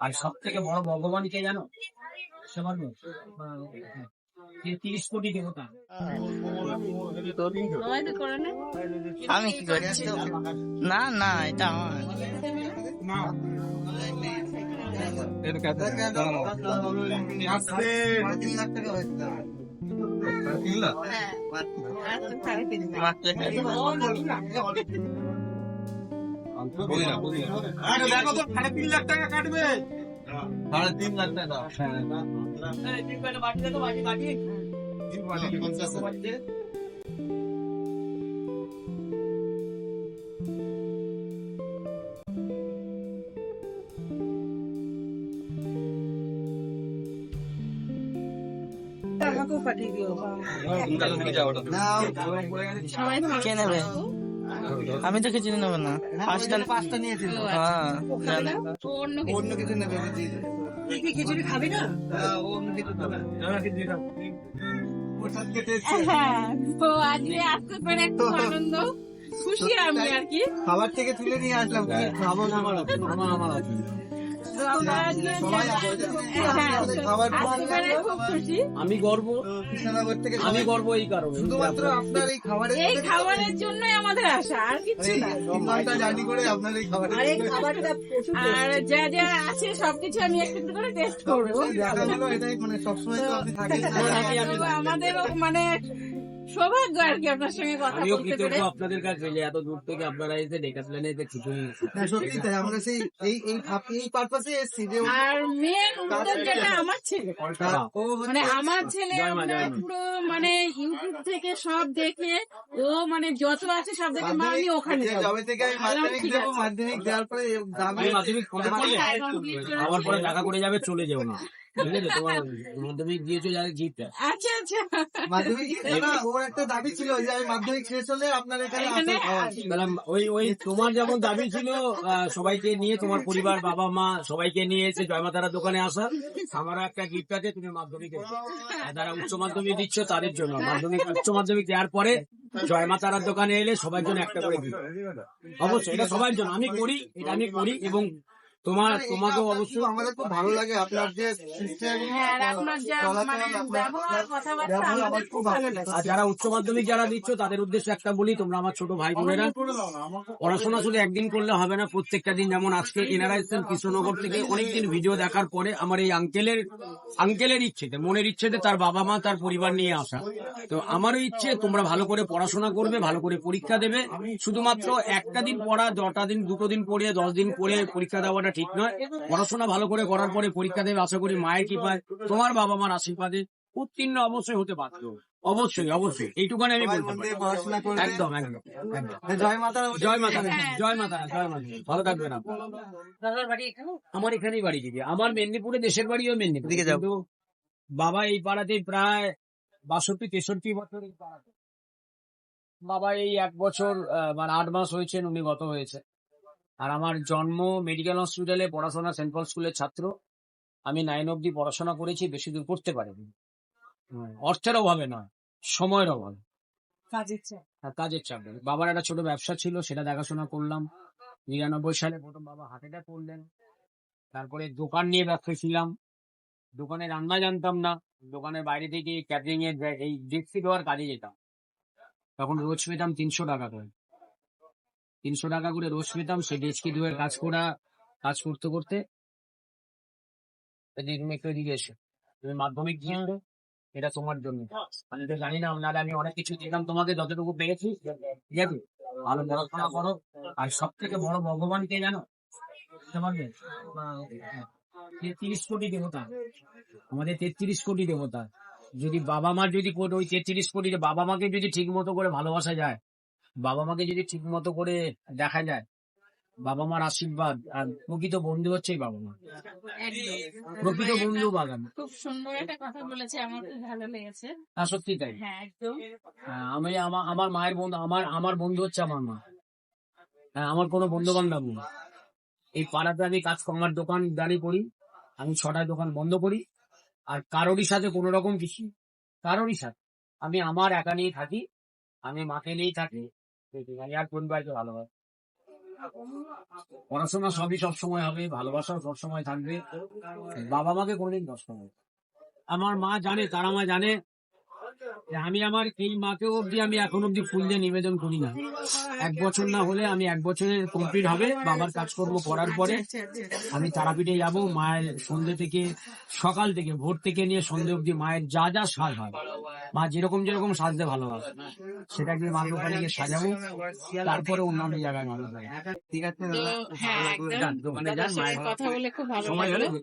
আর সব থেকে বড় ভগবান কে জানো? সে তিরিশ কোটি দেবতা। আমি কি করছি না না এটা আমার। দেখো তো সাড়ে তিন লাখ টাকা কাটবে। সাড়ে তিন লাখ টাকা। কে নেবে। আমি তো কিছু নেব না। পাঁচটা পাঁচটা নিয়েছিল। হ্যাঁ অন্য কিছু। নেবে খিচুড়ি খাবি না? অন্য কিছু। হ্যাঁ তো আজকে আসতে পেরে একটু আনন্দ। খুশি আমি আর কি। খাবার থেকে তুলে নিয়ে আসলাম। খাব না আমার আমার আমরা আমি গর্ব। থেকে আমি গর্ব এই কারণে। শুধুমাত্র আপনার এই খাবারের এই খাবারের জন্যই আমাদের আশা আর কিছু না। ঘণ্টা করে আপনার এই খাবারের জন্য- আর যা যা আছে সবকিছু আমি একটু একটু করে টেস্ট করব। দেখা গেলো এটাই মানে সবসময় তো আপনি থাকেন। না। থাকি আমি। তো আমাদেরও মানে সৌভাগ্য আর কি আপনার সঙ্গে কথা আমিও বলতে কৃতজ্ঞ পেরে। আপনাদের কাছে যে এত দূর থেকে আপনারা এসে ডেকাসলেনে এসে খিচুড়ি হ্যাঁ, সত্যি তাই আমরা সেই এই এই এই পারপাসে এসেছি যে আর মেয়ের উদ্যোগটা আমার ছেলে। মানে আমার ছেলে জয় মা, জয় আপনার মা। পুরো মানে ইউটিউব থেকে সব দেখে ও মানে যত আছে সব দেখে মা আমি ওখানে যাব। জবে থেকে আমি মাধ্যমিক দেবো মাধ্যমিক দেওয়ার পরে যাবে মাধ্যমিক কমপ্লিট করলে হ্যাঁ, করে আমার পরে টাকা করে যাবে চলে যাও না। মাধ্যমিক দিয়েছ যারা জিতটা আচ্ছা আচ্ছা। মাধ্যমিক না ওর একটা দাবি ছিল যে আমি মাধ্যমিক শেষ হলে আপনার এখানে এখানে আসা খাওয়া আসব। তাহলে ওই ওই তোমার যেমন দাবি ছিল সবাইকে নিয়ে তোমার পরিবার বাবা মা সবাইকে নিয়ে এসে জয়মাতারার দোকানে আসা আমারও একটা গিফট আছে তুমি মাধ্যমিকে যারা উচ্চ মাধ্যমিক দিচ্ছ তাদের জন্য। মাধ্যমিক উচ্চ মাধ্যমিক দেওয়ার পরে জয়মাতারার দোকানে এলে সবার জন্য একটা করে gift। অবশ্যই এটা সবার জন্য। আমি করি এটা আমি করি এবং তোমার তোমাকেও অবশ্যই আমাদের খুব ভালো লাগে আপনার যে আর আপনার যা ব্যবহার কথাবার্তা আমাদের খুব ভালো লাগে। আর যারা উচ্চ মাধ্যমিক যারা দিচ্ছ তাদের উদ্দেশ্যে একটা বলি তোমরা আমার ছোট ভাই বোনেরা। পড়াশোনা শুধু একদিন করলে হবে না প্রত্যেকটা দিন যেমন আজকে এনারা এসছেন কৃষ্ণনগর থেকে অনেকদিন ভিডিও দেখার পরে আমার এই আঙ্কেলের আঙ্কেলের ইচ্ছেতে মনের ইচ্ছেতে তার বাবা মা তার পরিবার নিয়ে আসা। তো আমারও ইচ্ছে তোমরা ভালো করে পড়াশোনা করবে ভালো করে পরীক্ষা দেবে। শুধুমাত্র একটা দিন পড়া দশটা দিন দুটো দিন পড়ে দশ দিন পড়ে পরীক্ষা দেওয়াটা ঠিক নয়। পড়াশোনা ভালো করে করার পরে পরীক্ষা দেবে আশা করি মায়ের কি পায় তোমার বাবা মার আশীর্বাদে উত্তীর্ণ অবশ্যই হতে বাধ্য। অবশ্যই অবশ্যই এইটুকুনি আমি বলতে পারি। পড়াশোনা করবে একদম একদম। জয় মাতা জয় মাতা জয় মাতা জয় মাতা ভালো থাকবেন। আমার এখানেই বাড়ি দিদি। আমার মেদিনীপুরে দেশের বাড়িও মেদিনীপুর। দিকে যাও। বাবা এই পাড়াতে প্রায় বাষট্টি তেষট্টি বছর এই পাড়াতে বাবা এই এক বছর আহ, মানে আট মাস হয়েছেন উনি গত হয়েছে আর আমার জন্ম মেডিকেল হসপিটালে পড়াশোনা সেন্ট পল স্কুলের ছাত্র। আমি নাইন অব্দি পড়াশোনা করেছি বেশি দূর করতে পারিনি। অর্থের অভাবে নয় সময়ের অভাবে। কাজের চাপ। আর কাজের চাপ। বাবার একটা ছোট ব্যবসা ছিল সেটা দেখাশোনা করলাম। নিরানব্বই সালে প্রথম বাবা হার্ট অ্যাটাক করলেন। তারপরে দোকান নিয়ে ব্যবসা ছিলাম। দোকানে রান্না জানতাম না। দোকানের বাইরে থেকে ক্যাটারিং এর এই ডেক্সি দেওয়ার কাজে যেতাম। তখন রোজ পেতাম তিনশো টাকা করে। তিনশো টাকা করে রোজ পেতাম সেই ডেস্কি ধোয়ের কাজ করা, কাজ করতে করতে। তুমি মাধ্যমিক দিয়ে এটা তোমার জন্য। আমি তো জানি না নাহলে আমি অনেক কিছু দিলাম তোমাকে, যতটুকু পেয়েছি ঠিক আছে? ভালো পড়াশোনা করো। আর সব থেকে বড় ভগবান কে জানো? পারবে তেত্রিশ কোটি দেবতা। আমাদের তেত্রিশ কোটি দেবতা। যদি বাবা মার যদি ওই তেত্রিশ কোটি বাবা মাকে যদি ঠিক মতো করে ভালোবাসা যায় বাবা মাকে যদি ঠিক মতো করে দেখা যায় বাবা মার আশীর্বাদ আর প্রকৃত বন্ধু হচ্ছে বাবা মা প্রকৃত বন্ধু বাগান। খুব সুন্দর একটা কথা বলেছে আমার খুব ভালো লেগেছে। আর সত্যি তাই। হ্যাঁ একদম। হ্যাঁ, আমি আমার আমার মায়ের বন্ধু আমার আমার বন্ধু হচ্ছে আমার মা। হ্যাঁ আমার কোনো বন্ধু বান্ধব নেই। এই পাড়াতে আমি কাজ আমার দোকান দাঁড়িয়ে করি আমি ছটায় দোকান বন্ধ করি আর কারোরই সাথে কোনো রকম কিছু কারোরই সাথে। আমি আমার একা নিয়ে থাকি আমি মাকে নিয়েই থাকি ভালোবাসি পড়াশোনা সবই সবসময় হবে, ভালোবাসাও সবসময় থাকবে বাবা মাকে কোনোদিন কষ্ট হবে। আমার মা জানে, তারা মা জানে আমি আমার এই মাকেও অব্দি আমি এখন অব্দি ফুল দিয়ে নিবেদন করি না। এক বছর না হলে আমি এক বছরের কমপ্লিট হবে বাবার কাজকর্ম করার পরে আমি তারাপীঠে যাব মায়ের সন্ধ্যে থেকে সকাল থেকে ভোর থেকে নিয়ে সন্ধ্যে অব্দি মায়ের যা যা সাজ হয়। মা যেরকম যেরকম সাজতে ভালোবাসে সেটাকে মা ওখানে গিয়ে সাজাবো তারপরে অন্যান্য জায়গায় মানুষ হ্যাঁ কথা বলে খুব ভালো সময় হলে। লাগল